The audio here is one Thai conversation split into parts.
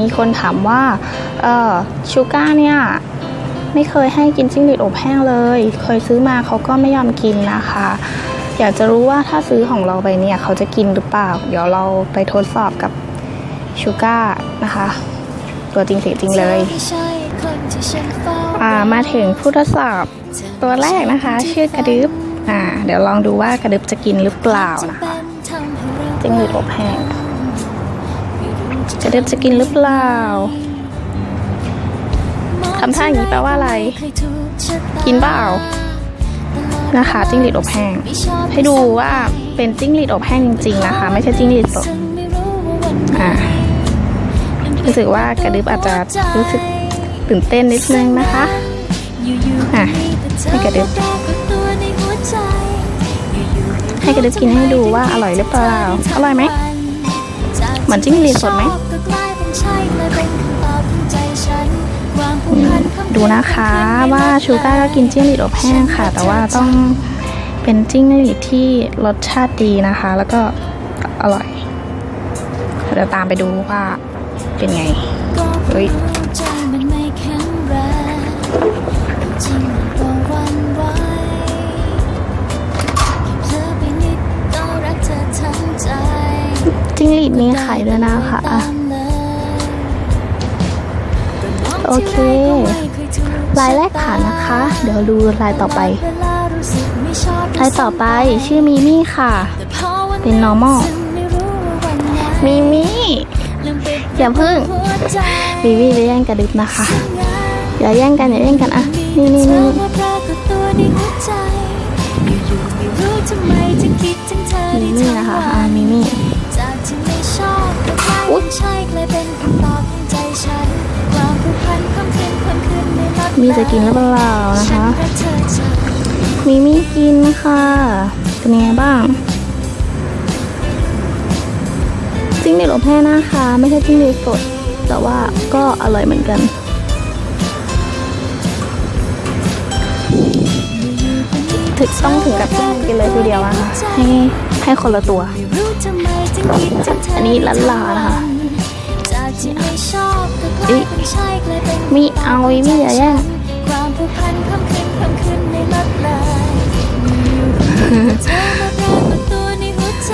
มีคนถามว่าเออชูก้าเนี่ยไม่เคยให้กินจิ้งหรีดอบแห้งเลย เคยซื้อมาเขาก็ไม่ยอมกินนะคะ อยากจะรู้ว่าถ้าซื้อของเราไปเนี่ยเขาจะกินหรือเปล่า เดี๋ยวเราไปทดสอบกับชูก้านะคะ ตัวจริงเสียจริงเลย อ่ามาถึงผู้ทดสอบตัวแรกนะคะ ชื่อกระดึบอ่า เดี๋ยวลองดูว่ากระดึบจะกินหรือเปล่านะคะจิ้งหรีดอบแห้ง กระดึบจะกินหรือเปล่าทำท่าอย่างนี้แปลว่าอะไร กินเปล่านะคะจิ้งหรีดอบแห้ง ให้ดูว่าเป็นจิ้งหรีดอบแห้งจริง ๆ นะคะ ไม่ใช่จิ้งหรีดสดอ่ารู้สึกว่ากระดึบอาจจะรู้สึกตื่นเต้นนิดนึงนะคะอะให้กระดึ๊บให้กระดึบกินให้ดูว่าอร่อยหรือเปล่า อร่อยไหม มือนจิ้งหรีดสดไหมดูนะคะว่าชูก้าก็กินจิ้งหรีดอบแห้งค่ะ แต่ว่าต้องเป็นจิ้งหรีดที่รสชาติดีนะคะ แล้วก็อร่อยเดี๋ยวตามไปดูว่าเป็นไงเฮ้ย จิ้งหรีดมีไข่ด้วยนะคะอะโอเค ลายแรกผ่านนะคะ เดี๋ยวดูลายต่อไป ลายต่อไปชื่อมิมี่ค่ะ เป็น normal มิมี่อย่าพึ่งมิมี่จะแย่งกระดึบนะคะอย่าแย่งกันอย่าแย่งกันอะนี่นี่นี่มิมี่นะคะอ่ามิมี่ ก็กลายอุ๊เป็ยนใช่กลายเป็นคำตอบของใจฉันความผูกพันเพิ่มขึ้นเพิ่มขึ้นไม่ลดมีจะกินหรือเปล่านะคะมิมี่กินค่ะ เป็นยังไงบ้างจิ้งหรีดอบแห้งนะคะ ไม่ใช่จิ้งหรีดสด แต่ว่าก็อร่อยเหมือนกันถึงต้องถึงกับจิ้มกินเลยทีเดียวอะค่ะให้ให้คนละตัวออันนี้ลันลานะคะ จากที่ไม่ชอบก็กลายเป็นใช่กลายเป็นมีเอามิมี่อย่าแย่งความผูกพันเพิ่มขึ้นเพิ่มขึ้นไม่ลดเลยเธอมาปรากฏตัวในหัวใจ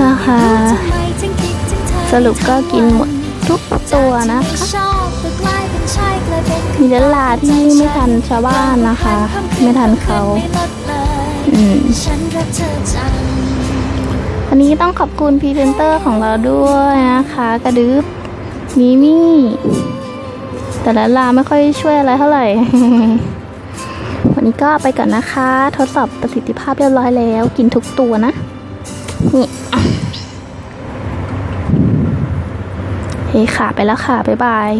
นะคะทำไมจึงคิดถึงเธอสรุปก็กินหมดทุกตัวนะคะชอบก็กลายเป็นใช่กลายเป็นมีลันลาที่ไม่ทันชาวบ้านนะคะ ไม่ทันเขาไม่ลดเลยอืม วันนี้ต้องขอบคุณพรีเซนเตอร์ของเราด้วยนะคะ กระดึบมิมี่ แต่ละลาไม่ค่อยช่วยอะไรเท่าไหร่ วันนี้ก็ไปก่อนนะคะ ทดสอบประสิทธิภาพเรียบร้อยแล้ว กินทุกตัวนะ นี่เฮ้ค่ะ ไปแล้วค่ะ บ๊ายบาย